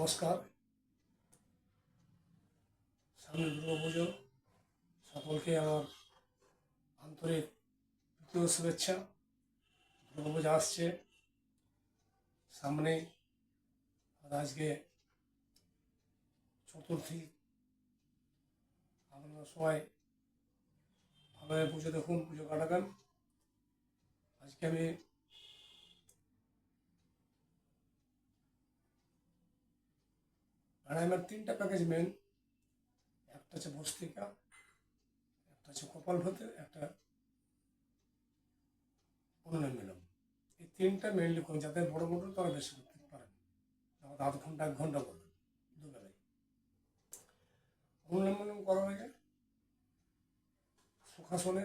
নমস্কার। সামনে দুর্গা পুজো। সকলকে আমার আন্তরিক প্রীতীয় শুভেচ্ছা। দুর্গা পুজো আসছে। সামনে আর আজকে চতুর্থী। আপনারা সবাই ভালোভাবে পুজো দেখুন, পুজো কাটাবেন আজকে আমি প্রাণায়ামের তিনটা প্যাকেজ মেন একটা হচ্ছে ভস্তিকা একটা হচ্ছে কপাল ভতে, একটা অনুনয় মিলন। এই তিনটা মেনলি করুন, যাদের বড় বড় তারা বেশি করতে পারেন। যেমন আধ ঘণ্টা, এক ঘণ্টা করবেন দুবেলায় অনুনয় মিলন করার আগে সুখাসনে,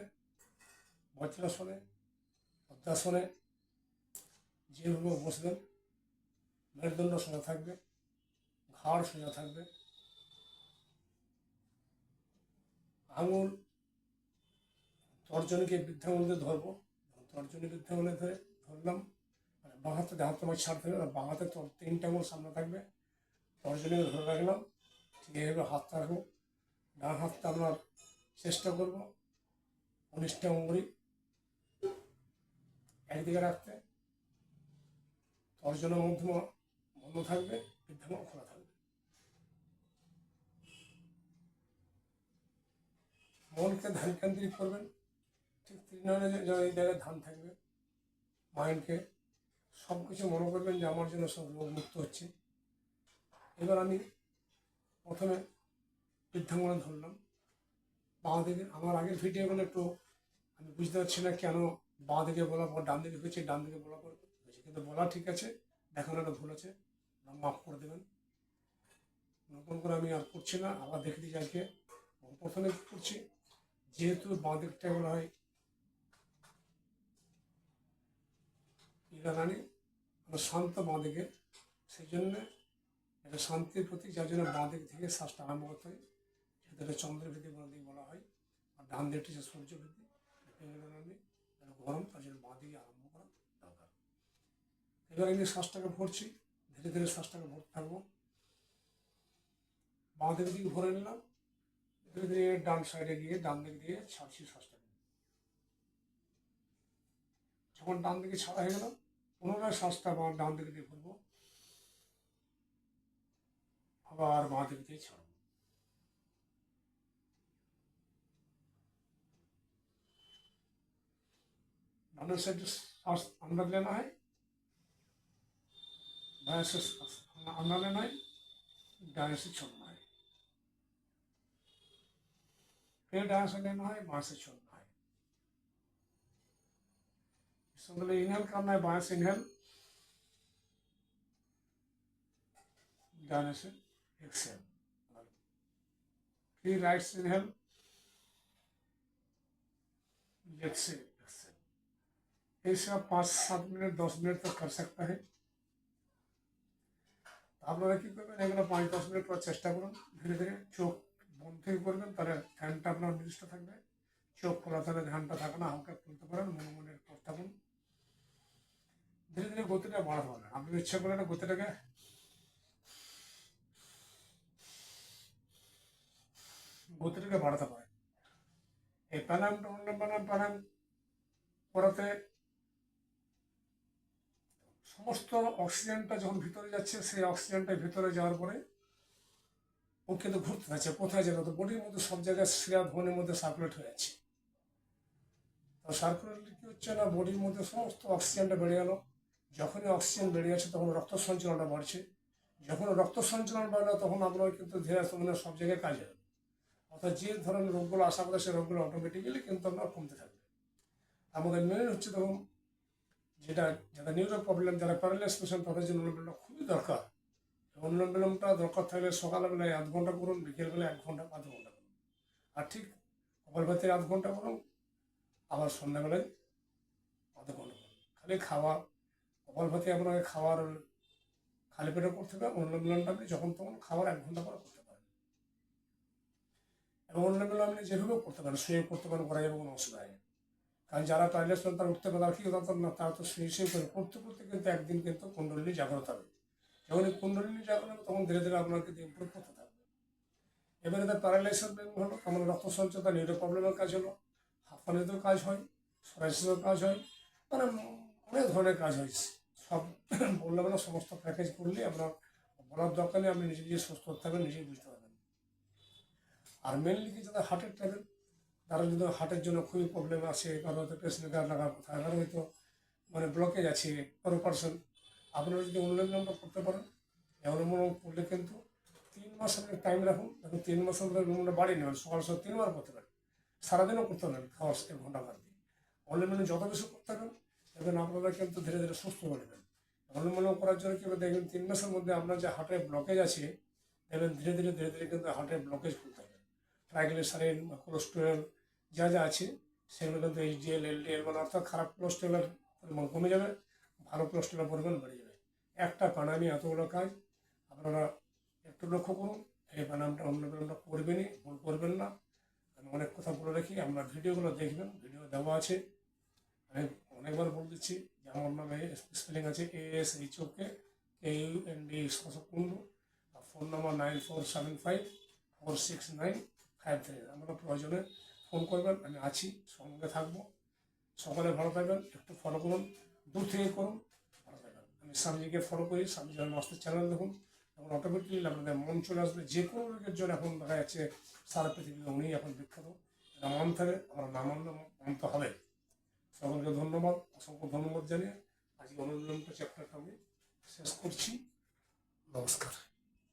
বজ্রাসনে পদ্মাসনে যেভাবে বসবেন, মেরুদণ্ড সোজা থাকবে। ঘাড় সোজা থাকবে। আঙুল, তর্জনীকে বৃদ্ধাঙ্গুলিতে ধরবো। তর্জনী বৃদ্ধাঙ্গুলে ধরে ধরলাম। মানে বাঁ হাতে হাত তোমার ছাড়তে হবে বাঁ হাতে তিনটা আঙুল সামনে থাকবে। তর্জনীকে ধরে রাখলাম। ঠিক এইভাবে হাতটা রাখব। ডান হাতটা আমরা চেষ্টা করব অনিষ্ট আঙুলি একদিকে রাখতে। তর্জনের মধ্যম বন্ধ থাকবে বৃদ্ধাঙ্গুল খোলা থাকবে। মনকে ধ্যান কেন্দ্রিক করবেন। ঠিক তৃণানে এই জায়গায় ধান থাকবে মাইন্ডকে সব কিছু মনে করবেন যে আমার জন্য সব রোগ মুক্ত হচ্ছে। এবার আমি প্রথমে বৃদ্ধাঙ্গনে ধরলাম। বাঁ দিকে, আমার আগের ভিডিওগুলো একটু আমি বুঝতে পারছি না কেন বাঁ দিকে বলার পর ডান দিকে হয়েছে, ডান দিকে বলার পর হয়েছে। কিন্তু বলা ঠিক আছে দেখানো দেখানোটা ভুল আছে মাফ করে দেবেন। নতুন করে আমি আর করছি না, আবার দেখে দিই আজকে। প্রথমে করছি? যেহেতু বাঁ দিকটা বলা হয় ইরানানি মানে শান্ত বাঁ দিকে সেই জন্যে এটা শান্তির প্রতীক, যার জন্য বাঁ দিক থেকে শ্বাসটা আরম্ভ করতে হয়। এটা চন্দ্রভৃতি বাঁ দিক বলা হয়, আর ডান দিকটি হচ্ছে সূর্যভৃতি গরম, তার জন্য বাঁ দিকে আরম্ভ করা দরকার। এবার আমি শ্বাসটাকে ভরছি, ধীরে ধীরে শ্বাসটাকে ভরতে থাকব। বাঁ দিক দিকে ভরে নিলাম। যদি ডান সাইডে গিয়ে ডান দিক দিয়ে ছাড়ছি শ্বাসটা যখন ডান দিকে ছাড়া হয়ে গেল, পুনরায় শ্বাসটা আবার ডান দিকে দিয়ে ফুলবো আবার বাঁ দিক দিয়ে ছাড়ব। ডানের সাইডে শ্বাস আন্দাজ লেনা হয় বায়াসে শ্বাস আন্দাজ লেনা হয় ডায়াসে ছড়না छोड़ना है फिर डांस लेना है बाएं से छोड़ना है इसमें मतलब इनहेल करना है बाएं से इनहेल डाने से एक्सेल फिर राइट से इनहेल लेफ्ट से एक्सेल ऐसे आप पाँच सात मिनट दस मिनट तक कर सकता है আপনারা কি করবেন এগুলো পাঁচ দশ মিনিট পর চেষ্টা করুন ধীরে ধীরে চোখ বন্ধ থেকে করবেন তাহলে নির্দিষ্ট থাকবে। চোখ খোলা থাকলে ধ্যানটা থাকে না, হালকা খুলতে পারেন, মনে মনে থাকুন। ধীরে ধীরে গতিটা বাড়াতে পারেন আপনি ইচ্ছা করলেন গতিটাকে। গতিটাকে বাড়াতে পারেন। এই প্রাণায়ামটা অন্য প্রাণায়াম প্রাণায়াম করাতে সমস্ত অক্সিজেনটা যখন ভিতরে যাচ্ছে, সেই অক্সিজেনটা ভিতরে যাওয়ার পরে ও কিন্তু ঘুরতে থাকছে কোথায় যাবে তো বডির মধ্যে সব জায়গায় শিরা ধনের মধ্যে সার্কুলেট হয়ে যাচ্ছে। তো সার্কুলেট কি হচ্ছে না, বডির মধ্যে সমস্ত অক্সিজেনটা বেড়ে গেল। যখনই অক্সিজেন বেড়ে যাচ্ছে তখন রক্ত সঞ্চালনটা বাড়ছে। যখন রক্ত সঞ্চালন বাড়লো তখন আপনার কিন্তু ধীরে মানে সব জায়গায় কাজ হবে অর্থাৎ যে ধরনের রোগগুলো আশা করে সেই রোগগুলো অটোমেটিক্যালি কিন্তু আপনার কমতে থাকবে। আমাদের মেন হচ্ছে তখন যেটা যারা নিউরো প্রবলেম যারা প্যারালাইস পেশেন্ট তাদের জন্য খুবই দরকার। অনুলোমটা দরকার থাকলে সকালবেলায় আধ ঘণ্টা করুন, বিকেলবেলায় এক ঘণ্টা আধ ঘণ্টা করুন। আর ঠিক কপালভাতে আধ ঘণ্টা করুন, আবার সন্ধ্যাবেলায় আধ ঘণ্টা করুন। খালি খাওয়া কপালভাতে আপনাকে খাওয়ার খালি পেটে করতে হবে অনুলোমটা আপনি যখন তখন খাওয়ার এক ঘণ্টা করে করতে পারেন। এবং অনুলোমগুলো আপনি যেভাবেও করতে পারেন, শুয়ে করতে পারেন করা যাবে কোনো অসুবিধা নেই। কারণ যারা টয়লেট তারা উঠতে পারে আর কি না, তারা তো শুয়ে শুয়ে করে করতে করতে কিন্তু একদিন কিন্তু কুণ্ডলী জাগ্রত হবে। যখন কুণ্ডলী জাগ্রত হবে তখন ধীরে ধীরে আপনাকে ইম্প্রুভ করতে থাকবে এবারে তার প্যারালাইসিস ব্যাঙ্ক হলো আমার রক্ত সঞ্চালন নিউরো প্রবলেমের কাজ হলো। হাঁপানিতেও কাজ হয় সরাসরিও কাজ হয় মানে অনেক ধরনের কাজ হয়। সব বললাম না, সমস্ত প্যাকেজ করলে আপনার বলার দরকার নেই, আপনি নিজে নিজে সুস্থ থাকবেন, নিজেই বুঝতে পারবেন। আর মেনলি কি যাদের হার্টের ট্যাবলেট তারা যদি হার্টের জন্য খুবই প্রবলেম আছে, কারও হয়তো গার্ড লাগার কথা, কারও হয়তো মানে ব্লকেজ আছে কারও পার্সেন্ট আপনারা যদি অনুলম্বনটা করতে পারেন অনুলম্বন করলে কিন্তু তিন মাস আপনি টাইম রাখুন। দেখুন, তিন মাস আমরা অনুলম্বনটা বাড়িয়ে নেবেন, সকাল সকাল তিনবার করতে পারেন। সারাদিনও করতে পারেন, খাওয়ার এক ঘণ্টা বাদ দিয়ে অনুলম্বন যত বেশি করতে পারেন, দেখবেন আপনারা কিন্তু ধীরে ধীরে সুস্থ করবেন অনুলম্বন করার জন্য কি দেখবেন তিন মাসের মধ্যে আপনার যে হার্টের ব্লকেজ আছে, দেখবেন ধীরে ধীরে ধীরে ধীরে কিন্তু হার্টের ব্লকেজ খুলতে হবে। ট্রাইগ্লিসারিন বা কোলেস্টেরল যা যা আছে, সেগুলো কিন্তু এইচডিএল এলডিএল মানে অর্থাৎ খারাপ কোলেস্টেরলের পরিমাণ কমে যাবে, ভালো কোলেস্টেরলের পরিমাণ বেড়ে যাবে। একটা প্রাণায়ামে এতগুলো কাজ, আপনারা একটু লক্ষ্য করুন, এই প্রাণায়ামটা অন্য প্রাণায়ামটা করবেনই, ভুল করবেন না। আমি অনেক কথা বলে রাখি, আপনার ভিডিওগুলো দেখবেন, ভিডিও দেওয়া আছে। আমি অনেকবার বলে দিচ্ছি যে আমার নামে স্পেলিং আছে A S H O K K U N D Kundu phone number nine four seven five four six nine five three আমরা প্রয়োজনে ফোন করবেন, আমি আছি, সঙ্গে থাকব। সকালে ভালো থাকবেন, একটু ফলো করুন, দূর থেকে করুন। স্বামীজিকে ফলো করি, স্বামীজি যখন মাস্টার চ্যানেল দেখুন, এবং অটোমেটিকলি আপনাদের মন চলে আসবে, যে কোনো লোকের জন্য এখন দেখা যাচ্ছে সারা পৃথিবীতে উনি এখন বিখ্যাত। এটা মানতে হবে, আমার নাম মানলে মানতে হবে। সকলকে ধন্যবাদ, অসংখ্য ধন্যবাদ জানিয়ে আজকে অনুলম্ব চ্যাপ্টারটা আমি শেষ করছি। নমস্কার।